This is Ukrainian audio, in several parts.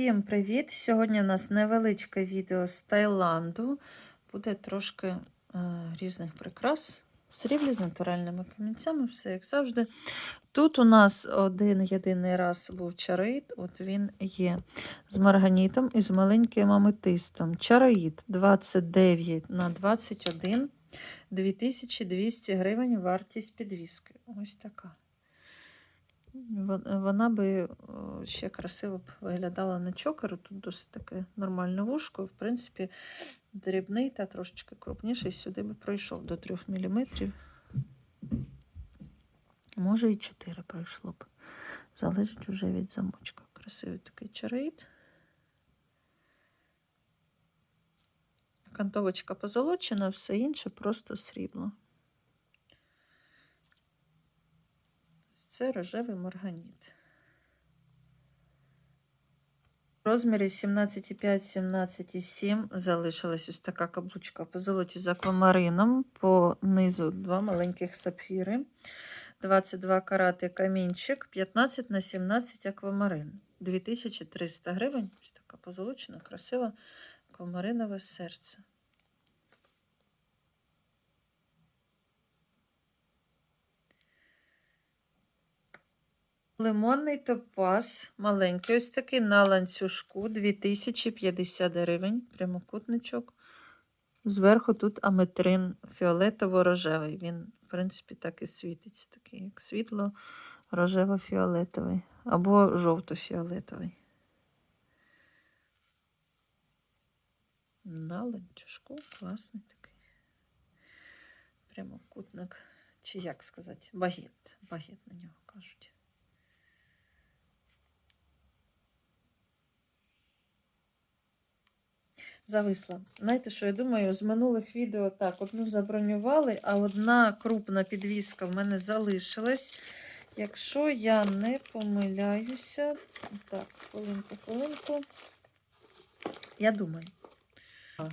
Всім привіт! Сьогодні у нас невеличке відео з Таїланду. Буде трошки е, різних прикрас. Сріблі з натуральними камінцями, все як завжди. Тут у нас один єдиний раз був чароїд, от він є з марганітом і з маленьким аметистом. Чароїд 29 на 21, 2200 гривень вартість підвіски. Ось така. Вон- Вона би ще красиво б виглядала на чокеру. Тут досить таке нормальне вушко. В принципі, дрібний та трошечки крупніший сюди би пройшов до 3 мм. Може і 4 пройшло б. Залежить уже від замочка. Красивий такий чароїд. Кантовочка позолочена, все інше просто срібло. Це рожевий марганіт. В розмірі 17,5-17,7 залишилась ось така каблучка по золоті з аквамарином. По низу два маленьких сапфіри. 22 карати камінчик, 15 на 17 аквамарин. 2300 гривень. Ось така позолочена, красива аквамаринове серце. Лимонний топаз, маленький, ось такий на ланцюжку, 2050 гривень, прямокутничок. Зверху тут аметрин фіолетово-рожевий. Він, в принципі, так і світиться, такий, як світло рожево-фіолетовий або жовто-фіолетовий. На ланцюжку класний такий. Прямокутник. Чи як сказати, багет. Багет на нього кажуть. Зависла. Знаєте, що я думаю, з минулих відео так, одну забронювали, а одна крупна підвіска в мене залишилась. Якщо я не помиляюся, так, хвилинку, хвилинку. Я думаю,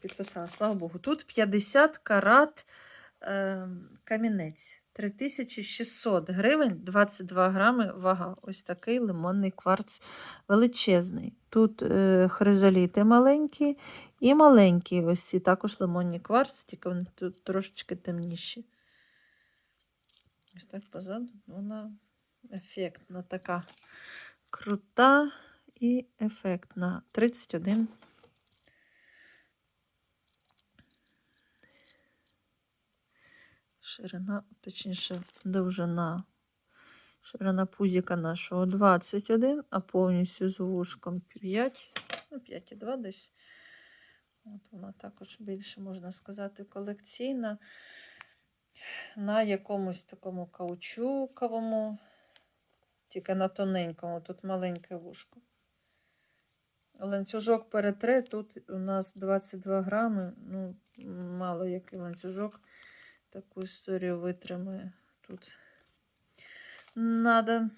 підписала, слава Богу. Тут 50 карат е, камінець. 3600 гривень, 22 грами вага. Ось такий лимонний кварц величезний. Тут е, хризоліти маленькі і маленькі ось ці також лимонні кварц, тільки вони тут трошечки темніші. Ось так позаду вона ефектна така крута і ефектна. 31. Ширина, точніше, довжина. Ширина пузіка нашого 21, а повністю з вушком 5, ну 5,2 десь. От вона також більше, можна сказати, колекційна. На якомусь такому каучуковому, тільки на тоненькому, тут маленьке вушко. Ланцюжок перетре, тут у нас 22 грами, ну, мало який ланцюжок таку історію витримає. Тут треба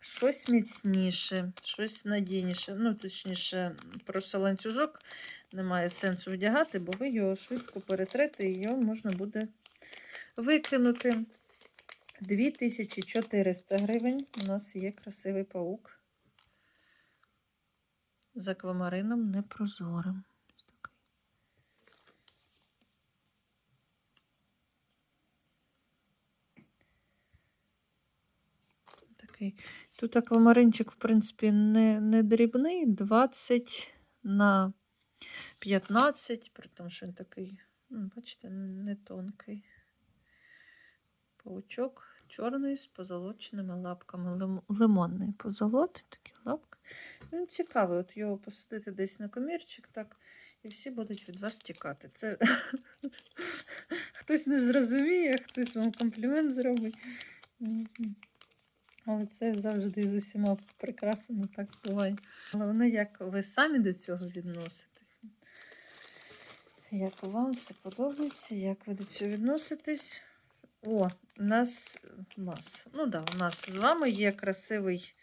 щось міцніше, щось надійніше. Ну, точніше, просто ланцюжок немає сенсу вдягати, бо ви його швидко перетрете і його можна буде викинути. 2400 гривень. У нас є красивий паук з аквамарином непрозорим. Такий. Тут аквамаринчик, в принципі, не, не дрібний, 20 на 15, при тому, що він такий, ну, бачите, не тонкий. Паучок чорний з позолоченими лапками. Лим- Лимонний позолоти, такі лапки. Він цікавий, от його посадити десь на комірчик, так, і всі будуть від вас тікати. Це хтось не зрозуміє, хтось вам комплімент зробить. Але це завжди з усіма прекрасно так буває. Головне, як ви самі до цього відноситесь. Як вам це подобається, як ви до цього відноситесь? О, у нас, у нас, ну да, у нас з вами є красивий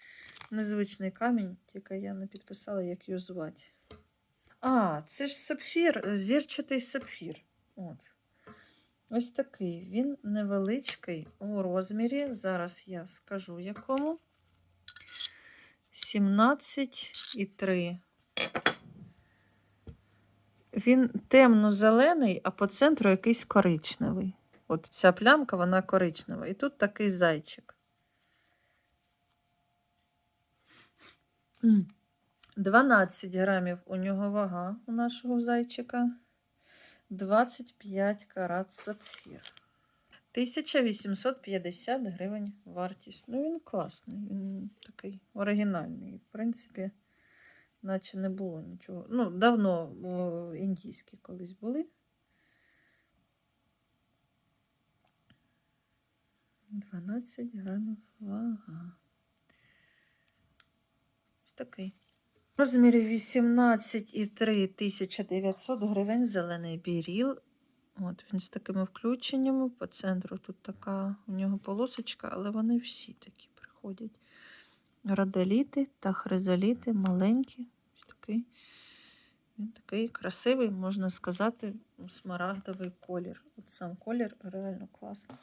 незвичний камінь, тільки я не підписала, як його звати. А, це ж сапфір, зірчатий сапфір. От. Ось такий. Він невеличкий у розмірі. Зараз я скажу якому. 17,3 Він темно-зелений, а по центру якийсь коричневий. От ця плямка, вона коричнева. І тут такий зайчик. М. 12 грамів у нього вага у нашого зайчика. 25 карат сапфір. 1850 гривень вартість. Ну, він класний, він такий оригінальний. В принципі, наче не було нічого. Ну, давно індійські колись були. 12 грамів вага. Ось такий. Розмірі 18,3 1900 гривень зелений біріл. От він з такими включеннями. По центру тут така у нього полосочка, але вони всі такі приходять. Радоліти та хризоліти маленькі. Такий. Він такий красивий, можна сказати, смарагдовий колір. От сам колір реально класний.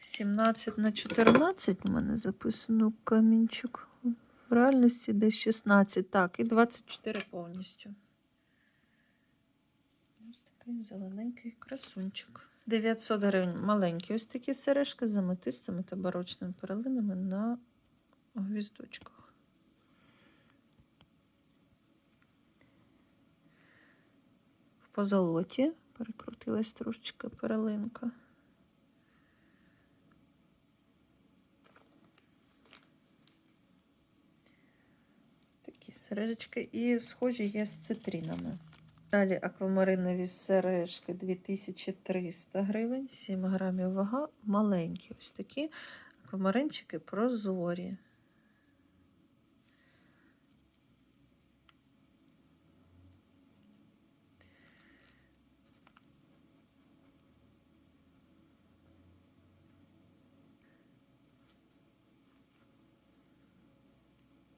17 на 14 у мене записано камінчик. В реальності десь 16. Так, і 24 повністю. Ось такий зелененький красунчик. 900 гривень маленькі. Ось такі сережки з аметистами та барочними перлинами на гвіздочках. В позолоті перекрутилась трошечки перлинка. Такі сережечки і схожі є з цитринами. Далі аквамаринові сережки 2300 гривень, 7 грамів вага, маленькі. Ось такі аквамаринчики прозорі.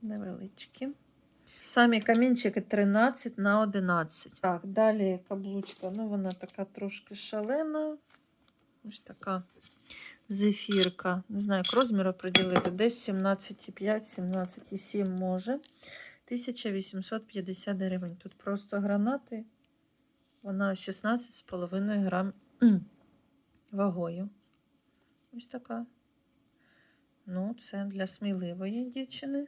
Невеличкі. Самі камінчики 13 на 11. Так, далі каблучка. Ну, вона така трошки шалена. Ось така зефірка. Не знаю, як розміру приділити. Десь 17,5, 17,7 може. 1850 гривень. Тут просто гранати. Вона 16,5 грам вагою. Ось така. Ну, це для сміливої дівчини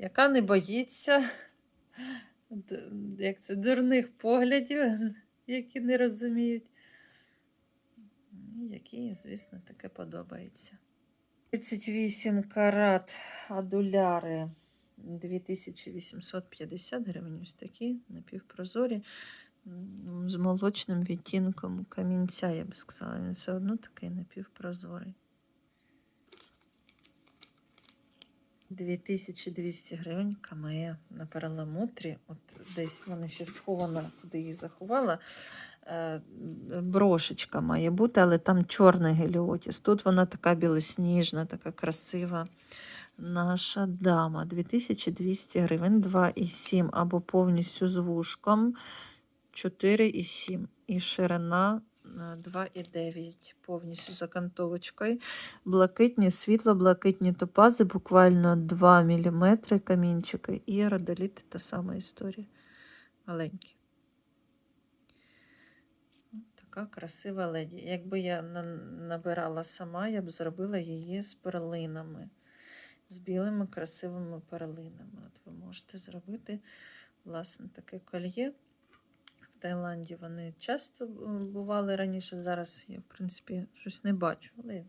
яка не боїться як це, дурних поглядів, які не розуміють. Які, звісно, таке подобається. 38 карат адуляри 2850 гривень. Ось такі напівпрозорі з молочним відтінком камінця, я би сказала. Він все одно такий напівпрозорий. 2200 гривень камея на перламутрі. От десь вона ще схована, куди її заховала. Е, Брошечка має бути, але там чорний геліотіс. Тут вона така білосніжна, така красива. Наша дама 2200 гривень, 2,7 або повністю з вушком 4,7. І ширина 2,9 повністю з окантовочкою. Блакитні, світло-блакитні топази, буквально 2 мм камінчики. І родоліти та сама історія. Маленькі. Така красива леді. Якби я набирала сама, я б зробила її з перлинами, з білими красивими перлинами. От ви можете зробити, власне, таке кольє. Таїланді вони часто е, бували раніше. Зараз я, в принципі, щось не бачу, але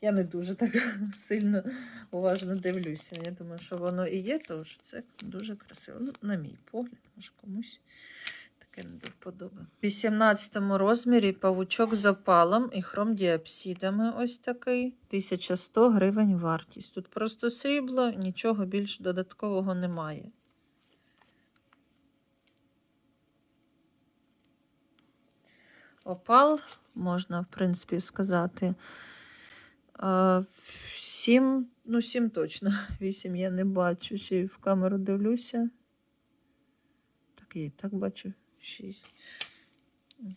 я не дуже так сильно уважно дивлюся. Я думаю, що воно і є, тому що це дуже красиво. Ну, на мій погляд, може комусь таке не до вподоби. В 18 розмірі павучок з опалом і хромдіапсидами ось такий. 1100 гривень вартість. Тут просто срібло, нічого більш додаткового немає. Опал, можна, в принципі, сказати. Сім, ну, сім точно. Вісім я не бачу. Ще й в камеру дивлюся. Так, я і так бачу. Шість.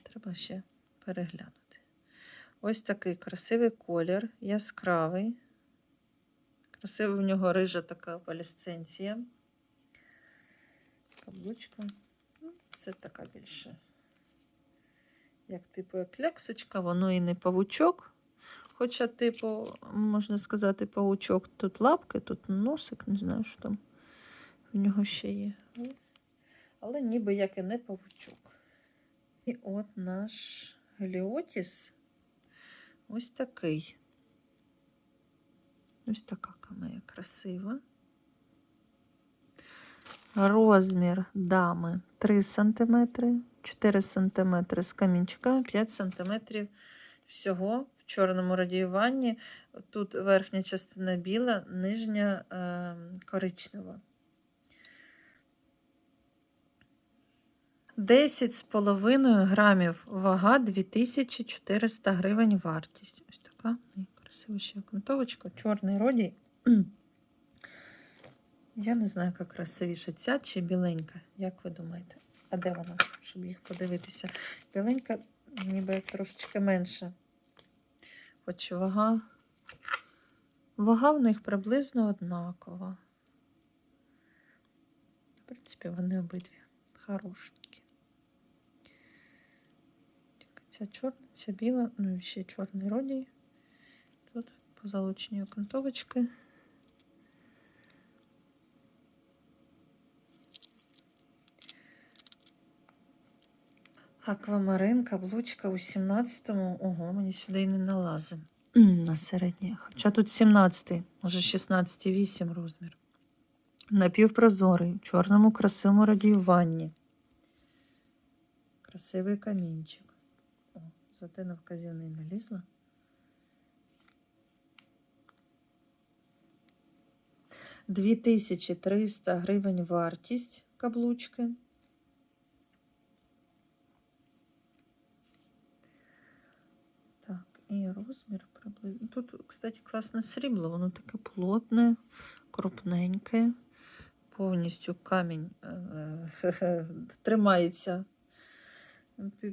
Треба ще переглянути. Ось такий красивий колір, яскравий. Це в нього рижа така палесценція. Каблучка. Ну, Це така більше. Як типу як кляксочка, воно і не павучок. Хоча, типу, можна сказати, павучок. Тут лапки, тут носик, не знаю, що там в нього ще є. Але ніби як і не павучок. І от наш Геліотіс ось такий. Ось така камея красива. Розмір дами 3 см, 4 см з камінчиками, 5 см всього в чорному радіюванні. Тут верхня частина біла, нижня е, коричнева. 10,5 грамів вага 2400 гривень вартість. Ось така красива ще окантовочка, чорний родій. Я не знаю, яка красивіша ця чи біленька. Як ви думаєте? А де вона? Щоб їх подивитися. Біленька ніби трошечки менша. Хоч вага. Вага в них приблизно однакова. В принципі, вони обидві хорошенькі. Ця чорна, ця біла, ну і ще чорний родій. Тут позолочені окантовочки. Аквамарин, каблучка у 17-му. Ого, мені сюди і не налазить. На середнє. Хоча тут 17-й, може 16,8 розмір. Напівпрозорий, в чорному красивому радіюванні. Красивий камінчик. О, зате на вказівний налізла. Дві тисячі триста гривень вартість каблучки. Так, і розмір приблизно. Тут, кстати, класне срібло, воно таке плотне, крупненьке, повністю камінь е, тримається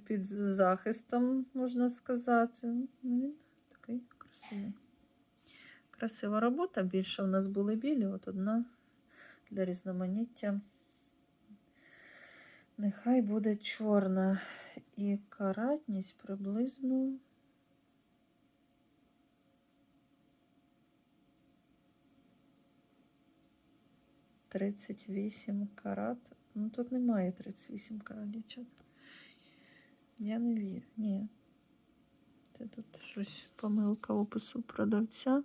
під захистом, можна сказати. Ну, Він такий красивий. Красива робота. Більше у нас були білі, от одна для різноманіття. Нехай буде чорна і каратність приблизно. Тридцять вісім карат. Ну тут немає 38 карат, дівчат. Я не вірю. Ні. Це тут щось помилка опису продавця.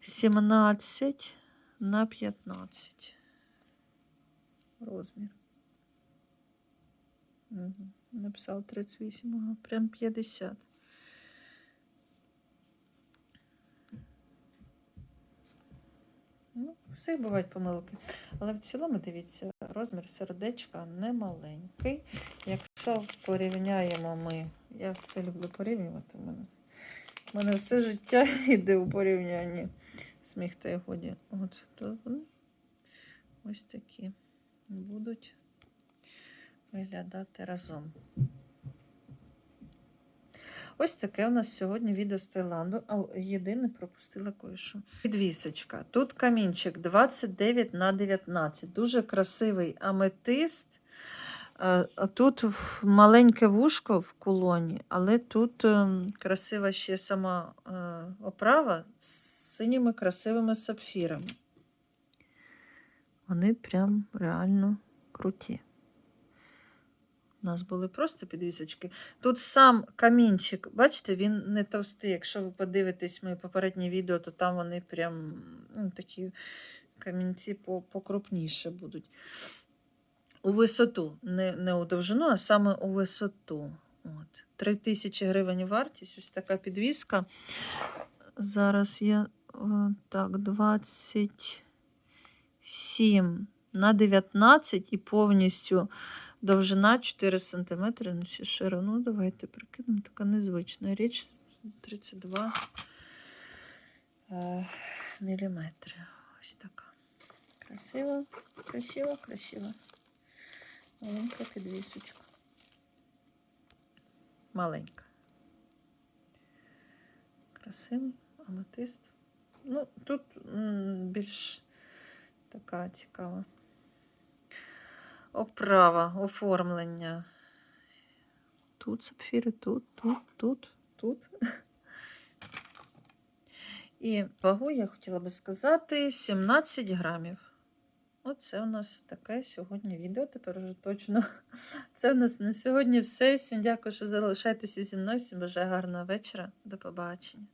17 на 15 розмір. Угу. Написав 38, ага, прям 50. Все бувають помилки. Але в цілому, дивіться, розмір сердечка не маленький. Якщо порівняємо ми, я все люблю порівнювати. У мене, у мене все життя йде у порівнянні. Сміх та й годі. От тут ну, ось такі будуть виглядати разом. Ось таке у нас сьогодні відео з Таїланду. А єдине пропустила кое-що. Підвісочка. Тут камінчик 29 на 19. Дуже красивий аметист. Тут маленьке вушко в кулоні, але тут ем, красива ще сама е, оправа з синіми красивими сапфірами. Вони прям реально круті. У нас були просто підвісочки. Тут сам камінчик, бачите, він не товстий. Якщо ви подивитесь моє попереднє відео, то там вони прям ну, такі камінці покрупніше будуть. У висоту, не, не у довжину, а саме у висоту. От. 3 тисячі гривень вартість, ось така підвіска. Зараз я о, так, 27 на 19 і повністю довжина 4 см. Ну, ще ширину давайте прикинемо. Така незвична річ. 32 е, міліметри. Ось така. Красива, красива, красива. Маленька підвісочка. Маленька. Красивий аметист. Ну, тут більш така цікава. Оправа, оформлення. Тут сапфіри, тут, тут, тут, тут. І вагу я хотіла би сказати 17 грамів. Оце у нас таке сьогодні відео. Тепер уже точно. Це у нас на сьогодні все. Всім дякую, що залишаєтеся зі мною. Всім бажаю гарного вечора. До побачення.